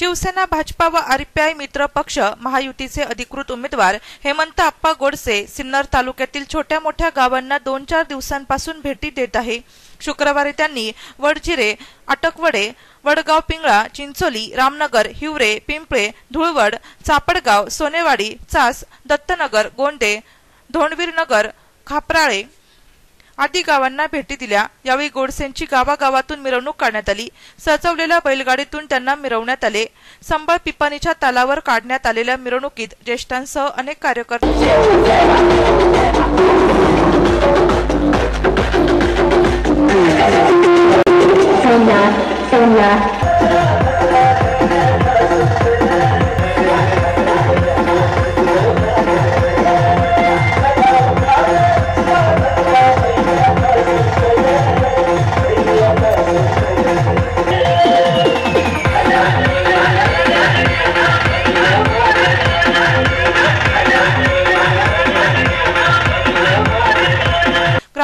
शिवसेना भाजपा व आरपीआय मित्र पक्ष महायुतीचे अधिकृत उमेदवार हेमंत आप्पा गोडसे सिन्नर तालुक्यातील छोट्या मोठ्या गावांना दोन चार दिवसांपासून भेटी देत आहे. शुक्रवारी त्यांनी वडजिरे अटकवडे वडगाव पिंगळा चिंचोली रामनगर हिवरे पिंपळे धुळवड चापडगाव सोनेवाडी चास दत्तनगर गोंडे धोंडवीरनगर खापराळे आदी गावांना भेटी दिल्या. यावेळी गोडसेंची गावागावातून मिरवणूक काढण्यात आली. सजवलेल्या बैलगाडीतून त्यांना मिरवण्यात आले. संबळ पिपाणीच्या तालावर काढण्यात आलेल्या मिरवणुकीत ज्येष्ठांसह अनेक कार्यकर्ते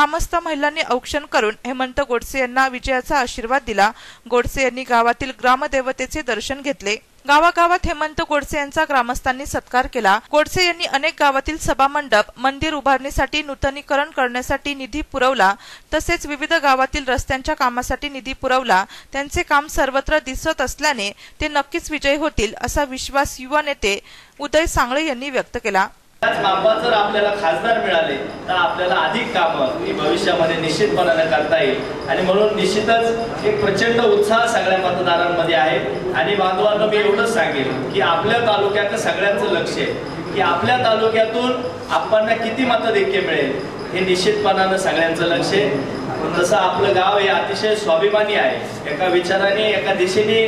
ग्रामस्थ महिलांनी औक्षण करून हेमंत गोडसे यांना विजयाचा आशीर्वाद दिला. गोडसे यांनी गावातील ग्रामदेवतेचे दर्शन घेतले. गावागावात हेमंत गोडसे यांचा ग्रामस्थांनी सत्कार केला. गोडसे यांनी अनेक गावातील सभामंडप मंदिर उभारणीसाठी नूतनीकरण करण्यासाठी निधी पुरवला. तसेच विविध गावातील रस्त्यांच्या कामासाठी निधी पुरवला. त्यांचे काम सर्वत्र दिसत असल्याने ते नक्कीच विजयी होतील असा विश्वास युवा नेते उदय सांगळे यांनी व्यक्त केला. त्याच मापात जर आपल्याला खासदार मिळाले तर आपल्याला अधिक कामं ही भविष्यामध्ये निश्चितपणाने करता येईल. आणि म्हणून निश्चितच एक प्रचंड उत्साह सगळ्या मतदारांमध्ये आहे. आणि बांधवांना मी एवढंच सांगेन की आपल्या तालुक्यात सगळ्यांचं लक्ष आहे की आपल्या तालुक्यातून आपण किती मतदैक्य मिळेल हे निश्चितपणानं सगळ्यांचं लक्ष आहे. जसं आपलं गाव हे अतिशय स्वाभिमानी आहे. एका विचाराने एका दिशेने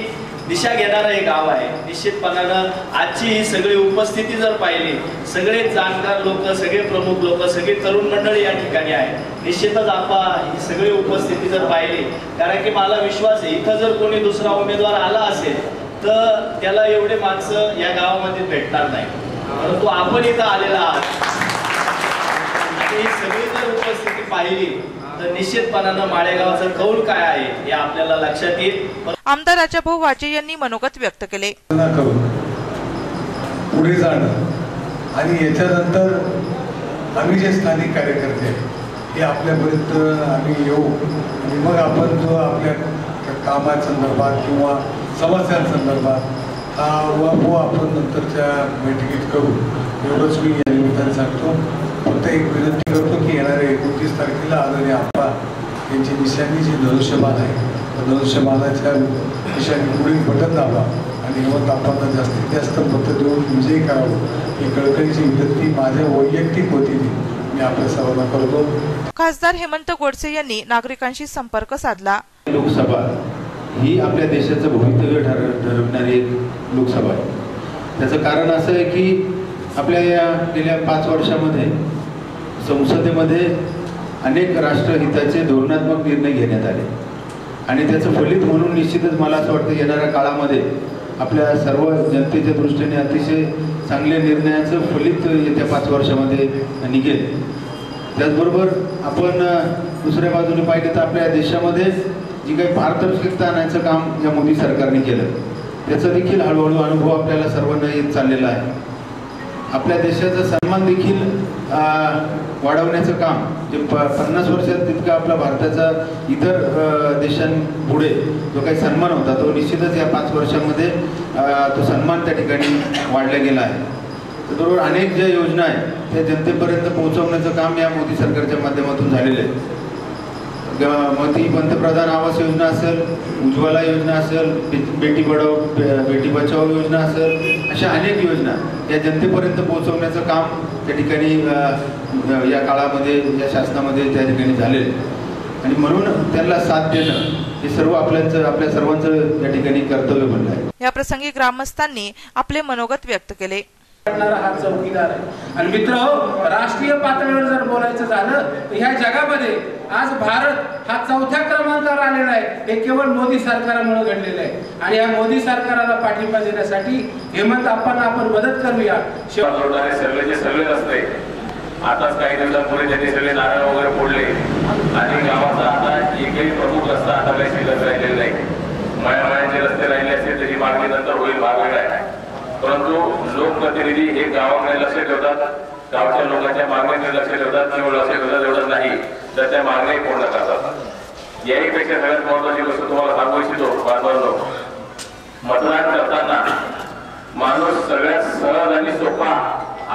दिशा घेणारं हे गाव आहे. निश्चितपणानं आजची ही सगळी उपस्थिती जर पाहिली सगळे जाणकार लोक सगळे प्रमुख लोक सगळे तरुण मंडळी या ठिकाणी आहे निश्चितच आपा ही सगळी उपस्थिती जर पाहिली कारण की मला विश्वास आहे इथं जर कोणी दुसरा उमेदवार आला असेल तर त्याला एवढे माणसं या गावामध्ये भेटणार नाही परंतु आपण इथं आलेला आहात आणि ही सगळी जर उपस्थिती पाहिली तर निश्चितपणानं माळेगावचं कौल काय आहे हे आपल्याला लक्षात येईल. आमदार राजाभाऊ वाजे यांनी मनोगत व्यक्त केले. पुढे जाणं आणि याच्यानंतर आम्ही जे स्थानिक कार्यकर्ते हे आपल्यापर्यंत आम्ही येऊ आणि मग आपण जो आपल्या कामासंदर्भात किंवा समस्यांसंदर्भात हा व आपण नंतरच्या बैठकीत करू. एवढंच मी या निमित्ताने सांगतो. एक विनंती करतो की येणाऱ्या एकोणतीस तारखेला आदरणीय आप्पा यांची निशाणी जी धनुष्यबाण आहे त्या धनुष्यबाणाच्या निशाणी पुढील बटन दाबा आणि हेमंत आप्पांना जास्तीत जास्त मतं देऊन विजयी करावं. ही कळकळीची विनंती माझ्या वैयक्तिक वतीने मी आपल्या सर्वांना करतो. खासदार हेमंत गोडसे यांनी नागरिकांशी संपर्क साधला. लोकसभा ही आपल्या देशाचं भवितव्य ठर ठरवणारी एक लोकसभा आहे. त्याचं कारण असं आहे की आपल्या या गेल्या पाच वर्षामध्ये संसदेमध्ये अनेक राष्ट्रहिताचे धोरणात्मक निर्णय घेण्यात आले. आणि त्याचं फलित म्हणून निश्चितच मला असं वाटतं येणाऱ्या काळामध्ये आपल्या सर्व जनतेच्या दृष्टीने अतिशय चांगल्या निर्णयाचं फलित येत्या पाच वर्षामध्ये निघेल. त्याचबरोबर आपण दुसऱ्या बाजूने पाहिलं तर आपल्या देशामध्ये जी काही पारदर्शकता आणायचं काम या मोदी सरकारने केलं त्याचा देखील हळूहळू अनुभव आपल्याला सर्वांना येत चाललेला आहे. आपल्या देशाचा सन्मान देखील वाढवण्याचं काम जे प पन्नास वर्षात तितका आपला भारताचा इतर देशांपुढे जो काही सन्मान होता तो निश्चितच या पाच वर्षामध्ये तो सन्मान त्या ठिकाणी वाढला गेला आहे. त्याचबरोबर अनेक ज्या योजना आहेत त्या जनतेपर्यंत पोहोचवण्याचं काम या मोदी सरकारच्या माध्यमातून झालेलं आहे. मग ती पंतप्रधान आवास योजना असेल उज्ज्वला योजना असेल बेटी बढाओ बेटी बचाओ योजना असेल अशा अनेक योजना या जनतेपर्यंत पोहोचवण्याचं काम त्या ठिकाणी या काळामध्ये या शासनामध्ये त्या ठिकाणी झालेलं आणि म्हणून त्यांना साथ देणं हे सर्व आपल्याचं आपल्या सर्वांचं या ठिकाणी कर्तव्य बनलं आहे. या प्रसंगी ग्रामस्थांनी आपले मनोगत व्यक्त केले. करणारा हा चौकीदार आहे. आणि मित्र राष्ट्रीय पातळीवर जर बोलायचं झालं तर ह्या जगामध्ये आज भारत हा चौथ्या क्रमांकावर आलेला आहे. हे केवळ मोदी सरकारामुळे घडलेलं आहे. आणि या मोदी सरकाराला पाठिंबा देण्यासाठी हेमंत आपण आपण मदत करूया. सगळे जोडणारे रस्ते आताच काही दिवसांपूर्वी त्यांनी सगळे नारळ वगैरे फोडले. आणि गावाचा आता एकही प्रमुख रस्ता आता काही शिल्लक राहिलेला नाही. माया मायाचे रस्ते राहिले असते तरी मागणी नंतर होईल भाग वेगळा आहे. परंतु लोकप्रतिनिधी हे गावाकडे लक्ष ठेवतात गावच्या लोकांच्या मागणीकडे लक्ष ठेवतात केवळ लक्ष ठेवतात एवढंच नाही तर त्या मागण्याही पूर्ण करतात. याहीपेक्षा सगळ्यात महत्वाची गोष्ट तुम्हाला सांगू इच्छितो बांधवांनो मतदान करताना माणूस सगळ्यात सहज आणि सोपा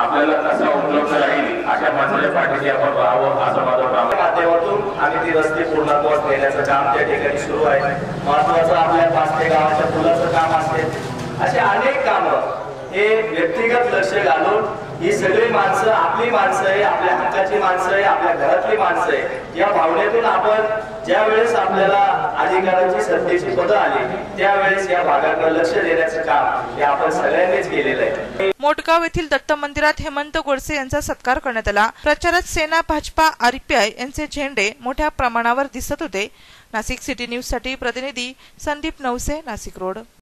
आपल्याला कसा उपलब्ध राहील अशा माणसाच्या पाठीशी आपण राहावं असं माझं प्रामाणिक माध्यमातून आम्ही ती रस्ते पूर्णत्वास नेण्याचं काम त्या ठिकाणी सुरू आहे. महत्वाचं आपल्या पाच ते गावाच्या पुलाचं काम असते. असे अनेक कामं. हे व्यक्तिगत लक्ष घालून ही सगळी माणसं आपली माणसं आहे आपल्या हक्काची माणसं आहे आपल्या घरातली माणसं आहे. या भावनेतून आपण ज्या वेळेस आपल्याला अधिकाराची सत्तेची पदं आली त्यावेळेस या भागाकडे लक्ष देण्याचं काम हे आपण सगळ्यांनीच केलेलं आहे. मोटगाव येथील दत्त मंदिरात हेमंत गोडसे यांचा सत्कार करण्यात आला. प्रचारात सेना भाजपा आरपीआय यांचे झेंडे मोठ्या प्रमाणावर दिसत होते. नाशिक सिटी न्यूजसाठी प्रतिनिधी संदीप नवसे नाशिक रोड.